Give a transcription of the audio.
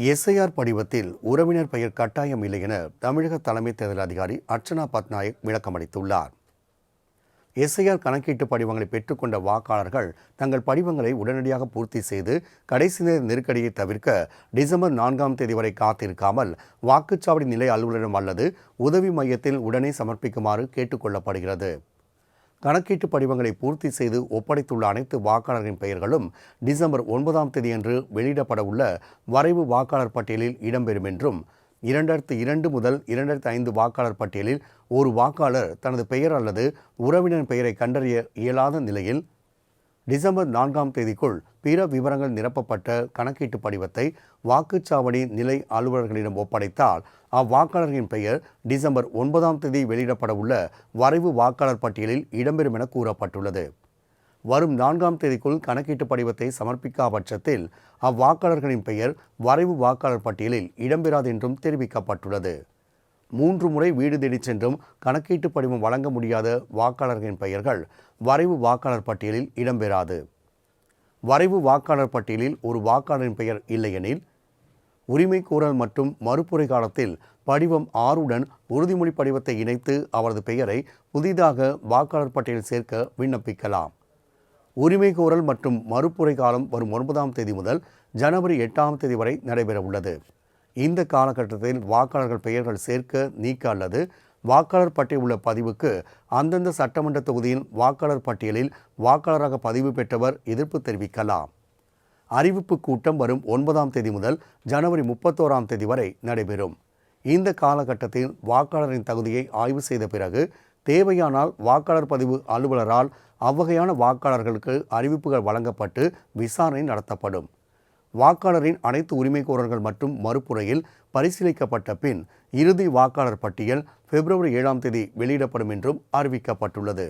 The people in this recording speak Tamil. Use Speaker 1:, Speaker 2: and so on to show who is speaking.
Speaker 1: எஸ்ஐஆர் படிவத்தில் உறவினர் பெயர் கட்டாயம் இல்லை என தமிழக தலைமை தேர்தல் அதிகாரி அர்ச்சனா பட்நாயக் விளக்கமளித்துள்ளார் எஸ்ஐஆர் கணக்கீட்டு படிவங்களை பெற்றுக்கொண்ட வாக்காளர்கள் தங்கள் படிவங்களை உடனடியாக பூர்த்தி செய்து கடைசி நேர நெருக்கடியை தவிர்க்க டிசம்பர் நான்காம் தேதி வரை காத்திருக்காமல் வாக்குச்சாவடி நிலை அலுவலரிடம் அல்லது உதவி மையத்தில் உடனே சமர்ப்பிக்குமாறு கேட்டுக்கொள்ளப்படுகிறது கணக்கீட்டு படிவங்களை பூர்த்தி செய்து ஒப்படைத்துள்ள அனைத்து வாக்காளர்களின் பெயர்களும் டிசம்பர் ஒன்பதாம் தேதியன்று வெளியிடப்பட உள்ள வரைவு வாக்காளர் பட்டியலில் இடம்பெறும் என்றும் இரண்டாயிரத்து இரண்டு முதல் இரண்டாயிரத்து ஐந்து வாக்காளர் பட்டியலில் ஒரு வாக்காளர் தனது பெயர் அல்லது உறவினர் பெயரை கண்டறிய இயலாத நிலையில் டிசம்பர் நான்காம் தேதிக்குள் பிற விவரங்கள் நிரப்பப்பட்ட கணக்கீட்டு படிவத்தை வாக்குச்சாவடி நிலை அலுவலர்களிடம் ஒப்படைத்தால் அவ்வாக்காளரின் பெயர் டிசம்பர் ஒன்பதாம் தேதி வெளியிடப்பட உள்ள வரைவு வாக்காளர் பட்டியலில் இடம்பெறும் என கூறப்பட்டுள்ளது. வரும் நான்காம் தேதிக்குள் கணக்கீட்டு படிவத்தை சமர்ப்பிக்கா பட்சத்தில் அவ்வாக்காளர்களின் பெயர் வரைவு வாக்காளர் பட்டியலில் இடம்பெறாது என்றும் தெரிவிக்கப்பட்டுள்ளது. மூன்று முறை வீடு தேடிச் சென்றும் கணக்கீட்டு படிவம் வழங்க முடியாத வாக்காளர்களின் பெயர்கள் வரைவு வாக்காளர் பட்டியலில் இடம்பெறாது. வரைவு வாக்காளர் பட்டியலில் ஒரு வாக்காளரின் பெயர் இல்லையெனில் உரிமைக்கூறல் மற்றும் மறுப்புரை காலத்தில் படிவம் ஆறுடன் உறுதிமொழி படிவத்தை இணைத்து அவரது பெயரை புதிதாக வாக்காளர் பட்டியலில் சேர்க்க விண்ணப்பிக்கலாம். உரிமைகோரல் மற்றும் மறுப்புரை காலம் வரும் ஒன்பதாம் தேதி முதல் ஜனவரி எட்டாம் தேதி வரை நடைபெற உள்ளது இந்த காலகட்டத்தில் வாக்காளர்கள் பெயர்கள் சேர்க்க நீக்க அல்லது வாக்காளர் பட்டியல் உள்ள பதிவுக்கு அந்தந்த சட்டமன்ற தொகுதியின் வாக்காளர் பட்டியலில் வாக்காளராக பதிவு பெற்றவர் எதிர்ப்பு தெரிவிக்கலாம். அறிவிப்பு கூட்டம் வரும் ஒன்பதாம் தேதி முதல் ஜனவரி முப்பத்தோராம் தேதி வரை நடைபெறும். இந்த காலகட்டத்தில் வாக்காளரின் தகுதியை ஆய்வு செய்த பிறகு தேவையானால் வாக்காளர் பதிவு அலுவலரால் அவ்வகையான வாக்காளர்களுக்கு அறிவிப்புகள் வழங்கப்பட்டு விசாரணை நடத்தப்படும். வாக்காளரின் அனைத்து உரிமைகோரல்கள் மற்றும் மறுப்புரையில் பரிசீலிக்கப்பட்ட பின் இறுதி வாக்காளர் பட்டியல் பிப்ரவரி ஏழாம் தேதி வெளியிடப்படும் என்றும் அறிவிக்கப்பட்டுள்ளது.